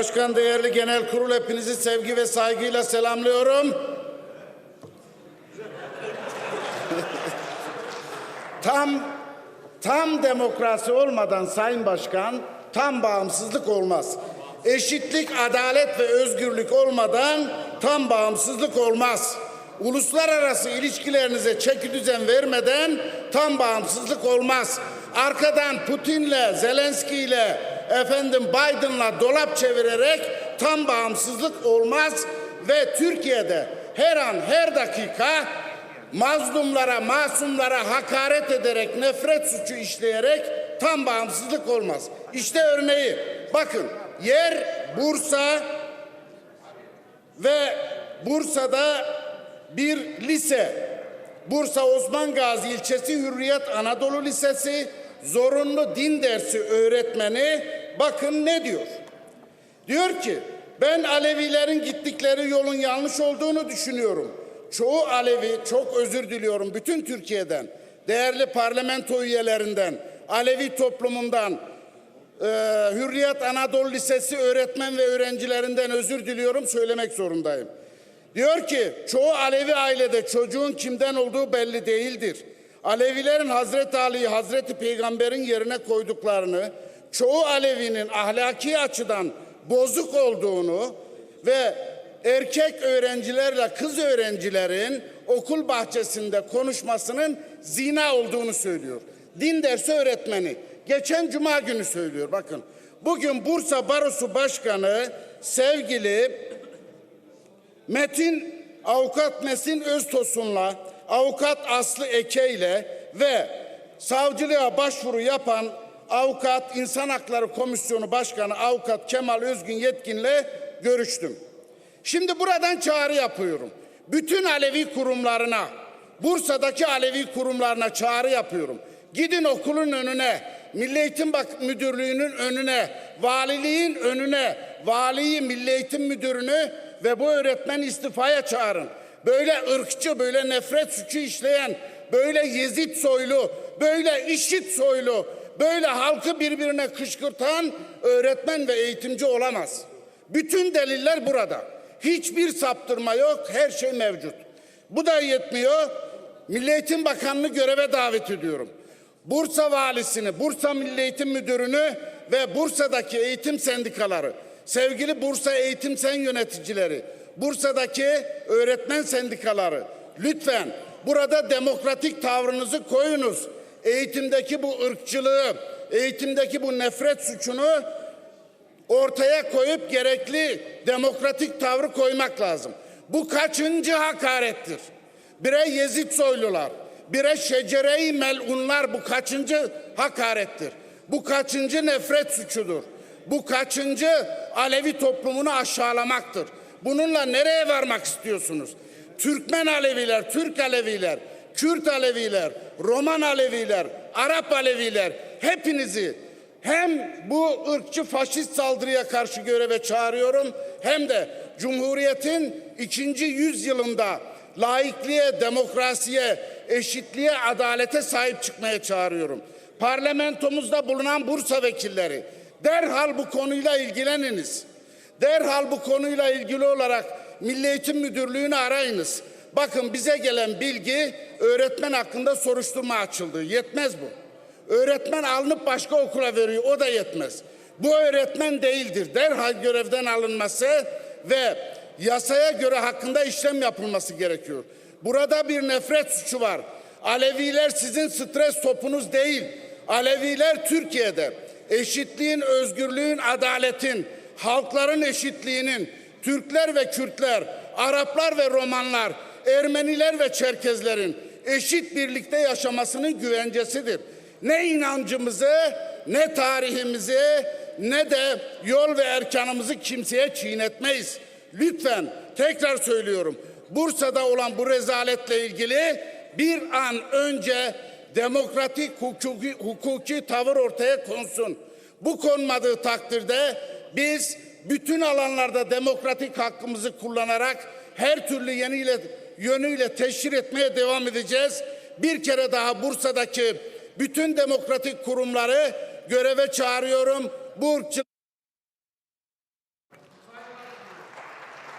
Başkan değerli genel kurul hepinizi sevgi ve saygıyla selamlıyorum. tam tam demokrasi olmadan Sayın Başkan tam bağımsızlık olmaz. Eşitlik, adalet ve özgürlük olmadan tam bağımsızlık olmaz. Uluslararası ilişkilerinize çeki düzen vermeden tam bağımsızlık olmaz. Arkadan Putin'le, Zelenski'yle, efendim Biden'la dolap çevirerek tam bağımsızlık olmaz ve Türkiye'de her an her dakika mazlumlara, masumlara hakaret ederek, nefret suçu işleyerek tam bağımsızlık olmaz. İşte örneği. Bakın yer Bursa ve Bursa'da bir lise. Bursa Osman Gazi ilçesi Hürriyet Anadolu Lisesi zorunlu din dersi öğretmeni bakın ne diyor? Diyor ki ben Alevilerin gittikleri yolun yanlış olduğunu düşünüyorum. Çoğu Alevi çok özür diliyorum bütün Türkiye'den, değerli parlamento üyelerinden, Alevi toplumundan, e, Hürriyet Anadolu Lisesi öğretmen ve öğrencilerinden özür diliyorum söylemek zorundayım. Diyor ki çoğu Alevi ailede çocuğun kimden olduğu belli değildir. Alevilerin Hazreti Ali'yi Hazreti Peygamber'in yerine koyduklarını, çoğu Alevinin ahlaki açıdan bozuk olduğunu ve erkek öğrencilerle kız öğrencilerin okul bahçesinde konuşmasının zina olduğunu söylüyor. Din dersi öğretmeni geçen cuma günü söylüyor bakın. Bugün Bursa Barosu Başkanı sevgili Metin avukat Mesin Öztosun'la avukat Aslı Eke ile ve savcılığa başvuru yapan avukat İnsan Hakları Komisyonu Başkanı avukat Kemal Özgün Yetkin'le görüştüm. Şimdi buradan çağrı yapıyorum. Bütün Alevi kurumlarına, Bursa'daki Alevi kurumlarına çağrı yapıyorum. Gidin okulun önüne, Milli Eğitim Bak Müdürlüğü'nün önüne, valiliğin önüne, valiyi, Milli Eğitim Müdürünü ve bu öğretmen istifaya çağırın. Böyle ırkçı, böyle nefret suçu işleyen, böyle Yezid soylu, böyle işit soylu, böyle halkı birbirine kışkırtan öğretmen ve eğitimci olamaz. Bütün deliller burada. Hiçbir saptırma yok, her şey mevcut. Bu da yetmiyor. Milli Eğitim Bakanlığı göreve davet ediyorum. Bursa valisini, Bursa Milli Eğitim Müdürünü ve Bursa'daki eğitim sendikaları, sevgili Bursa Eğitim Sen yöneticileri, Bursa'daki öğretmen sendikaları, lütfen burada demokratik tavrınızı koyunuz. Eğitimdeki bu ırkçılığı, eğitimdeki bu nefret suçunu ortaya koyup gerekli demokratik tavrı koymak lazım. Bu kaçıncı hakarettir? Bire Yezid soylular, bire şecere-i melunlar bu kaçıncı hakarettir? Bu kaçıncı nefret suçudur? Bu kaçıncı Alevi toplumunu aşağılamaktır? Bununla nereye varmak istiyorsunuz? Türkmen Aleviler, Türk Aleviler, Kürt Aleviler, Roman Aleviler, Arap Aleviler hepinizi hem bu ırkçı faşist saldırıya karşı göreve çağırıyorum hem de Cumhuriyet'in ikinci yüzyılında laikliğe, demokrasiye, eşitliğe, adalete sahip çıkmaya çağırıyorum. Parlamentomuzda bulunan Bursa vekilleri derhal bu konuyla ilgileniniz. Derhal bu konuyla ilgili olarak Milli Eğitim Müdürlüğü'nü arayınız. Bakın bize gelen bilgi öğretmen hakkında soruşturma açıldı. Yetmez bu. Öğretmen alınıp başka okula veriyor. O da yetmez. Bu öğretmen değildir. Derhal görevden alınması ve yasaya göre hakkında işlem yapılması gerekiyor. Burada bir nefret suçu var. Aleviler sizin stres topunuz değil. Aleviler Türkiye'de eşitliğin, özgürlüğün, adaletin, halkların eşitliğinin, Türkler ve Kürtler, Araplar ve Romanlar, Ermeniler ve Çerkezlerin eşit birlikte yaşamasının güvencesidir. Ne inancımızı, ne tarihimizi, ne de yol ve erkanımızı kimseye çiğnetmeyiz. Lütfen tekrar söylüyorum. Bursa'da olan bu rezaletle ilgili bir an önce demokratik hukuki, hukuki tavır ortaya konsun. Bu konmadığı takdirde biz bütün alanlarda demokratik hakkımızı kullanarak her türlü yeniyle, yönüyle teşhir etmeye devam edeceğiz. Bir kere daha Bursa'daki bütün demokratik kurumları göreve çağırıyorum. Bu